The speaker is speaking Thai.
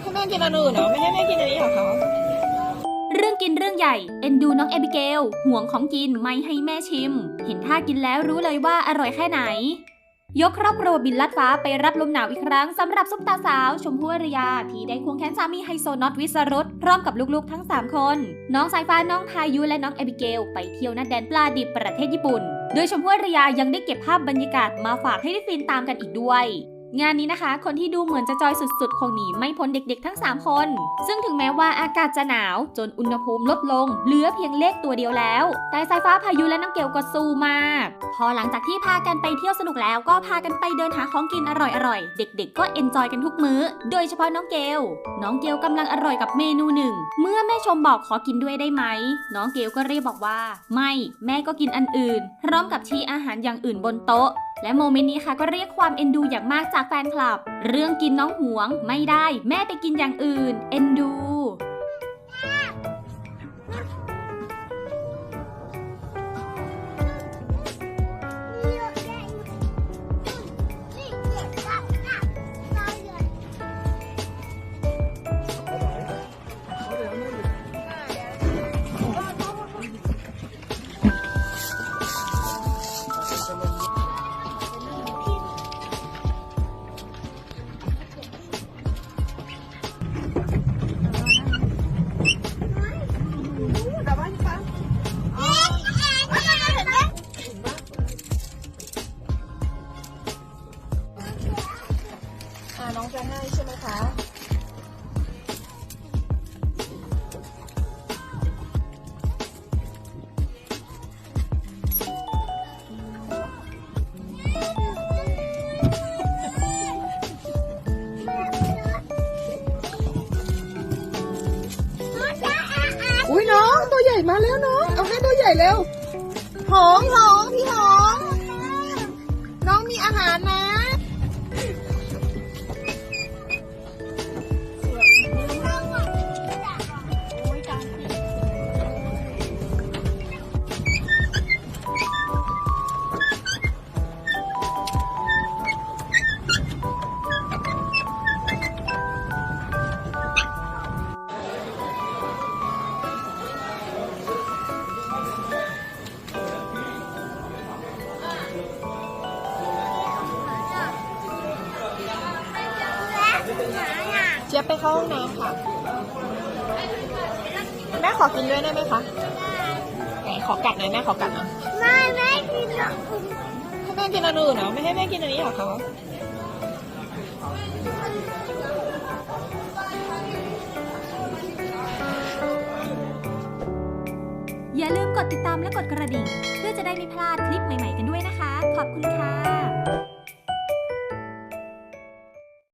ให้แม่กินอันอื่นเหรอไม่ให้แม่กินอันนี้เหรอคะเรื่องกินเรื่องใหญ่ เอ็นดูน้องเอบิเกลห่วงของกินไม่ให้แม่ชิม เห็นท่ากินแล้วรู้เลยว่าอร่อยแค่ไหน ยกครอบครัวบินลัดฟ้าไปรับลมหนาวอีกครั้งสำหรับซุปตาสาว ชมพู่อารยา ที่ได้ควงแขนสามีไฮโซน็อตวิสรุตพร้อมกับลูกๆทั้ง 3 คน น้องสายฟ้าน้องพายุและน้องเอบิเกล ไปเที่ยวนัดแดนปลาดิบประเทศญี่ปุ่น โดยชมพู่อารยายังได้เก็บภาพบรรยากาศมาฝากให้ได้ฟินตามกันอีกด้วย งานนี้นะคะ คนที่ดูเหมือนจะจอยสุดๆ คงหนีไม่พ้นเด็กๆ ทั้ง 3 คน ซึ่งถึงแม้ว่าอากาศจะหนาว จนอุณหภูมิลดลง เหลือเพียงเลขตัวเดียวแล้ว แต่สายฟ้าพายุและน้องเกลก็สู้มาก พอหลังจากที่พากันไปเที่ยวสนุกแล้วก็พากันไปเดินหาของกินอร่อยๆ เด็กๆ ก็เอนจอยกันทุกมื้อ โดยเฉพาะน้องเกล น้องเกลกำลังอร่อยกับเมนูหนึ่ง เมื่อแม่ชมบอกขอกินด้วยได้ไหม น้องเกลก็รีบบอกว่า ไม่ แม่ก็กินอันอื่น พร้อมกับชี้อาหารอย่างอื่นบนโต๊ะ และโมเมนต์นี้ค่ะก็เรียกความเอ็นดูอย่างมากจากแฟนคลับ เรื่องกินน้องหวง ไม่ได้ แม่ไปกินอย่างอื่น เอ็นดู น้องจะให้ใช่ไหมคะอุ้ยน้องตัวใหญ่มาแล้วน้องเอาให้ตัวใหญ่เร็วหองหองพี่หอง น้องมีอาหารนะ จี๊ยบไปเข้าห้องน้ำค่ะ แม่ขอกินด้วยได้ไหมคะไหนขอกัดหน่อยแม่ขอกัดหน่อยไม่ไม่กินหรอกให้แม่กินอันอื่นเหรอไม่ให้แม่กินอันนี้เหรอคะอย่าลืมกดติดตามและกดกระดิ่ง เพื่อจะได้ไม่พลาดคลิปใหม่ ๆ กันด้วยนะคะ ขอบคุณค่ะ